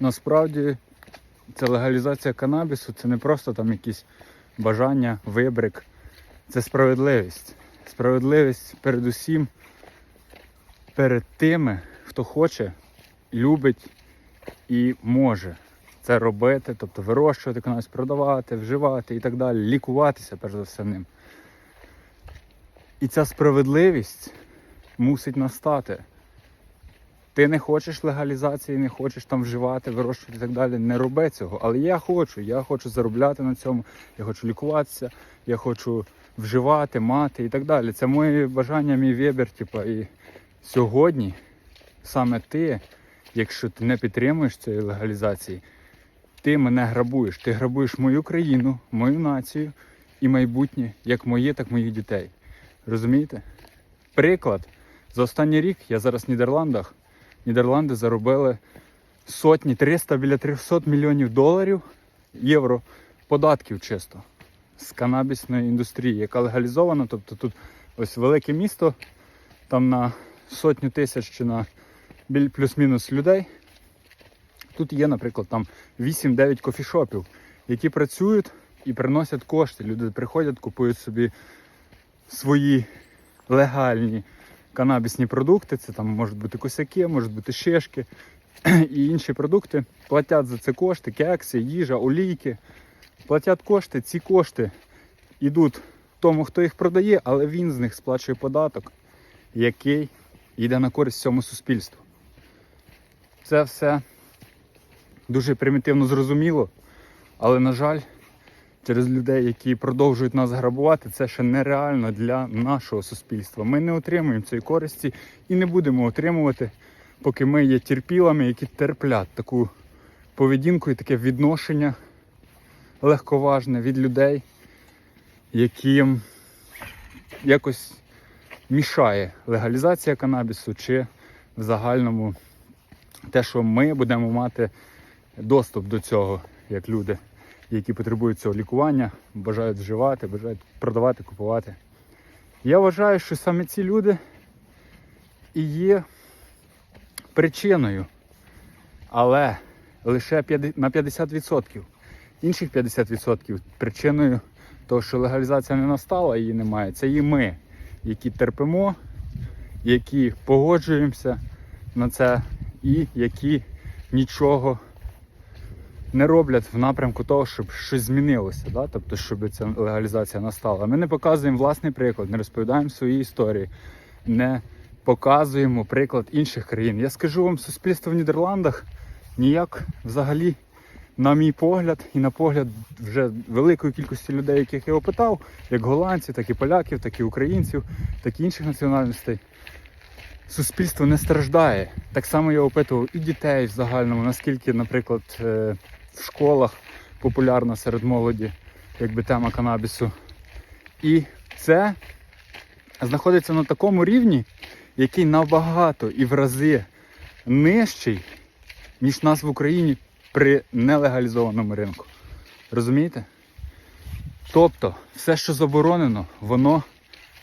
насправді ця легалізація канабісу це не просто там якісь бажання, вибрик. Це справедливість. Справедливість передусім перед тими, хто хоче, любить і може це робити, тобто вирощувати канабіс, продавати, вживати і так далі, лікуватися перш за все ним. І ця справедливість мусить настати. Ти не хочеш легалізації, не хочеш там вживати, вирощувати і так далі. Не роби цього. Але я хочу, я хочу заробляти на цьому, я хочу лікуватися, я хочу вживати, мати і так далі. Це моє бажання, мій вибір. Типу, і сьогодні саме ти, якщо ти не підтримуєш цієї легалізації, ти мене грабуєш. Ти грабуєш мою країну, мою націю і майбутнє, як моє, так і моїх дітей. Розумієте? Приклад. За останній рік я зараз в Нідерландах. Нідерланди заробили сотні, 300 біля 300 мільйонів доларів євро податків чисто з канабісної індустрії, яка легалізована. Тобто тут ось велике місто, там на сотню тисяч чи на плюс-мінус людей. Тут є, наприклад, там 8-9 кофішопів, які працюють і приносять кошти. Люди приходять, купують собі свої легальні канабісні продукти. Це там можуть бути косяки, можуть бути шишки і інші продукти. Платять за це кошти, кекси, їжа, олійки. Платять кошти, ці кошти йдуть тому, хто їх продає, але він з них сплачує податок, який йде на користь цьому суспільству. Це все дуже примітивно зрозуміло, але, на жаль, через людей, які продовжують нас грабувати, це ще нереально для нашого суспільства. Ми не отримуємо цієї користі і не будемо отримувати, поки ми є терпілами, які терплять таку поведінку і таке відношення легковажне від людей, яким якось мішає легалізація канабісу чи в загальному те, що ми будемо мати доступ до цього як люди, які потребують цього лікування, бажають вживати, бажають продавати, купувати. Я вважаю, що саме ці люди і є причиною, але лише на 50%. Інших 50% причиною того, що легалізація не настала, її немає, це і ми, які терпимо, які погоджуємося на це і які нічого не роблять в напрямку того, щоб щось змінилося, да? тобто, щоб ця легалізація настала. Ми не показуємо власний приклад, не розповідаємо свої історії, не показуємо приклад інших країн. Я скажу вам, суспільство в Нідерландах ніяк взагалі, на мій погляд, і на погляд вже великої кількості людей, яких я опитав, як голландців, так і поляків, так і українців, так і інших національностей. Суспільство не страждає. Так само я опитував і дітей в загальному, наскільки, наприклад, е, в школах популярна серед молоді, якби тема канабісу. І це знаходиться на такому рівні, який набагато і в рази нижчий, ніж нас в Україні при нелегалізованому ринку. Розумієте? Тобто, все, що заборонено, воно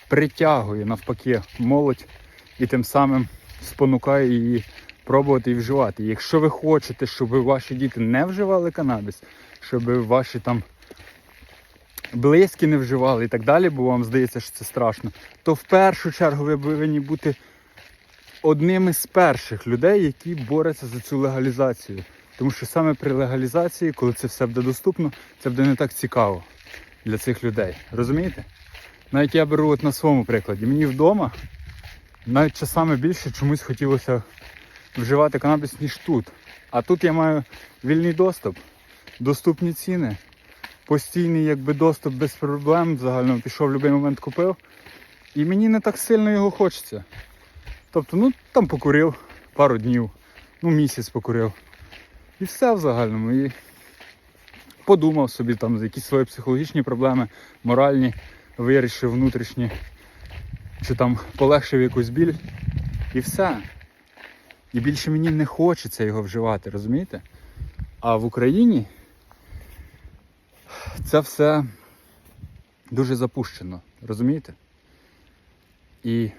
притягує навпаки молодь і тим самим спонукає її пробувати і вживати. Якщо ви хочете, щоб ваші діти не вживали канабіс, щоб ваші там близькі не вживали і так далі, бо вам здається, що це страшно, то в першу чергу ви повинні бути одним із перших людей, які борються за цю легалізацію. Тому що саме при легалізації, коли це все буде доступно, це буде не так цікаво для цих людей. Розумієте? Навіть я беру от на своєму прикладі. Мені вдома навіть часами більше чомусь хотілося вживати канабіс, ніж тут. А тут я маю вільний доступ, доступні ціни, постійний якби доступ без проблем. Загально пішов в будь-який момент купив. І мені не так сильно його хочеться. Тобто, ну там покурив пару днів, ну місяць покурив. І все в загальному. І подумав собі там якісь свої психологічні проблеми, моральні, вирішив внутрішні, чи там полегшив якусь біль. І все. І більше мені не хочеться його вживати, розумієте? А в Україні це все дуже запущено, розумієте? І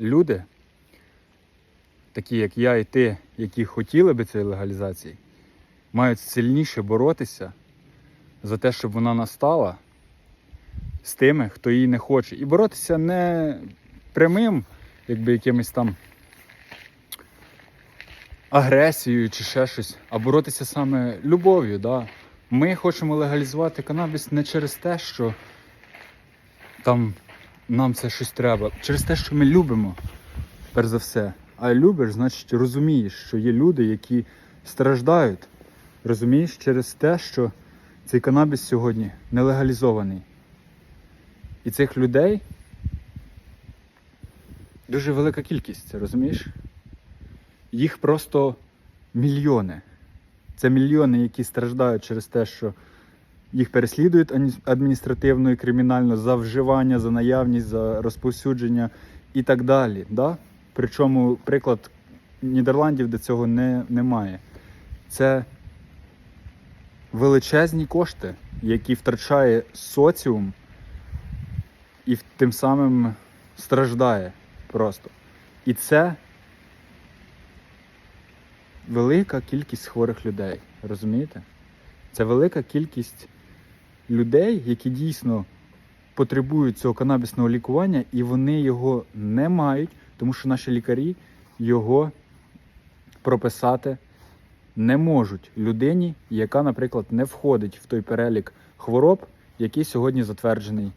люди, такі як я і ти, які хотіли би цієї легалізації, мають сильніше боротися за те, щоб вона настала з тими, хто її не хоче. І боротися не прямим, якби якимось там агресією чи ще щось, а боротися саме любов'ю. Да? Ми хочемо легалізувати канабіс не через те, що там нам це щось треба, через те, що ми любимо, перш за все. А любиш, значить розумієш, що є люди, які страждають. Розумієш, через те, що цей канабіс сьогодні не легалізований. І цих людей дуже велика кількість, розумієш? Їх просто мільйони. Це мільйони, які страждають через те, що їх переслідують адміністративно і кримінально за вживання, за наявність, за розповсюдження і так далі. Да? Причому приклад Нідерландів до цього не, немає. Це величезні кошти, які втрачає соціум і тим самим страждає просто. І це велика кількість хворих людей. Розумієте? Це велика кількість людей, які дійсно потребують цього канабісного лікування, і вони його не мають, тому що наші лікарі його прописати не можуть людині, яка, наприклад, не входить в той перелік хвороб, який сьогодні затверджений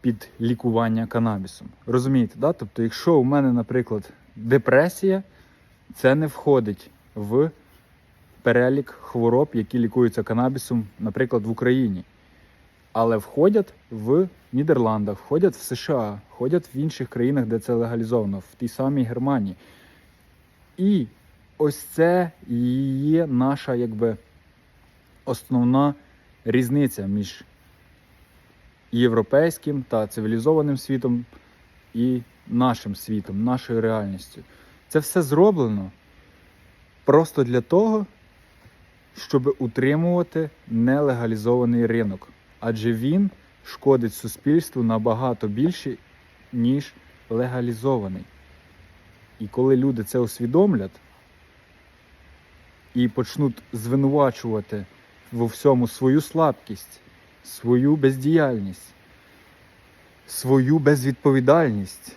під лікування канабісом. Розумієте, да? Тобто, якщо у мене, наприклад, депресія, це не входить в перелік хвороб, які лікуються канабісом, наприклад, в Україні. Але входять в Нідерландах, входять в США, входять в інших країнах, де це легалізовано, в тій самій Германії. І ось це і є наша якби основна різниця між європейським та цивілізованим світом і нашим світом, нашою реальністю. Це все зроблено просто для того, щоб утримувати нелегалізований ринок. Адже він шкодить суспільству набагато більше, ніж легалізований. І коли люди це усвідомлять і почнуть звинувачувати во всьому свою слабкість, свою бездіяльність, свою безвідповідальність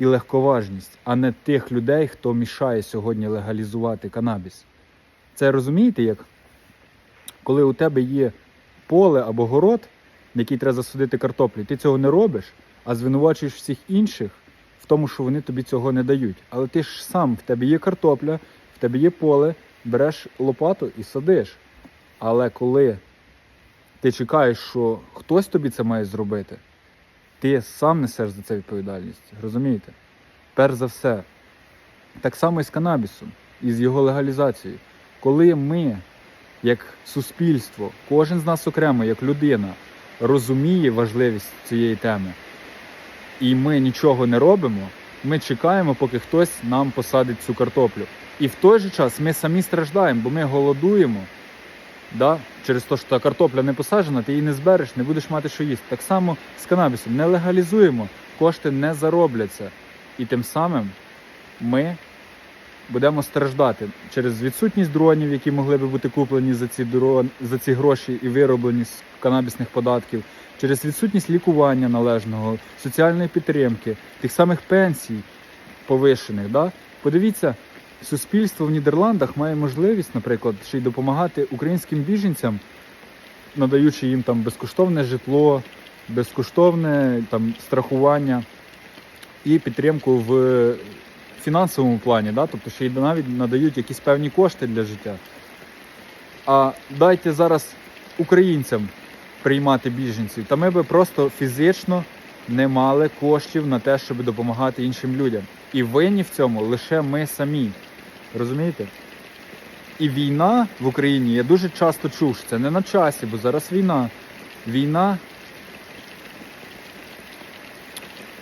і легковажність, а не тих людей, хто мішає сьогодні легалізувати канабіс. Це розумієте, як коли у тебе є поле або город, на який треба засадити картоплю, ти цього не робиш, а звинувачуєш всіх інших в тому, що вони тобі цього не дають. Але ти ж сам, в тебе є картопля, в тебе є поле, береш лопату і садиш. Але коли ти чекаєш, що хтось тобі це має зробити, ти сам несеш за це відповідальність. Розумієте? Перш за все. Так само і з канабісом, і з його легалізацією. Коли ми, як суспільство, кожен з нас окремо, як людина, розуміє важливість цієї теми, і ми нічого не робимо, ми чекаємо, поки хтось нам посадить цю картоплю. І в той же час ми самі страждаємо, бо ми голодуємо. Да? Через те, що та картопля не посаджена, ти її не збереш, не будеш мати що їсти. Так само з канабісом не легалізуємо, кошти не заробляться. І тим самим ми будемо страждати через відсутність дронів, які могли би бути куплені за ці, дрон, за ці гроші і вироблені з канабісних податків, через відсутність лікування належного, соціальної підтримки, тих самих пенсій повишених. Да? Подивіться, суспільство в Нідерландах має можливість, наприклад, ще й допомагати українським біженцям, надаючи їм там безкоштовне житло, безкоштовне там страхування і підтримку в фінансовому плані, да? тобто ще й навіть надають якісь певні кошти для життя. А дайте зараз українцям приймати біженців, та ми би просто фізично не мали коштів на те, щоб допомагати іншим людям. І винні в цьому лише ми самі. Розумієте? І війна в Україні я дуже часто чув, що це не на часі, бо зараз війна. Війна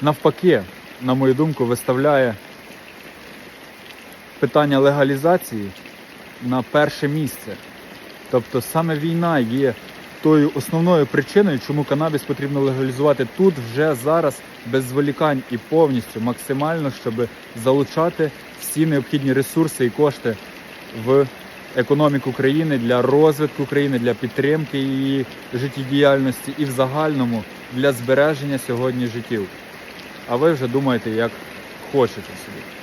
навпаки, на мою думку, виставляє питання легалізації на перше місце. Тобто саме війна є тою основною причиною, чому канабіс потрібно легалізувати тут вже зараз без зволікань і повністю максимально, щоб залучати всі необхідні ресурси і кошти в економіку країни, для розвитку країни, для підтримки її життєдіяльності і в загальному для збереження сьогодні життів. А ви вже думаєте, як хочете собі.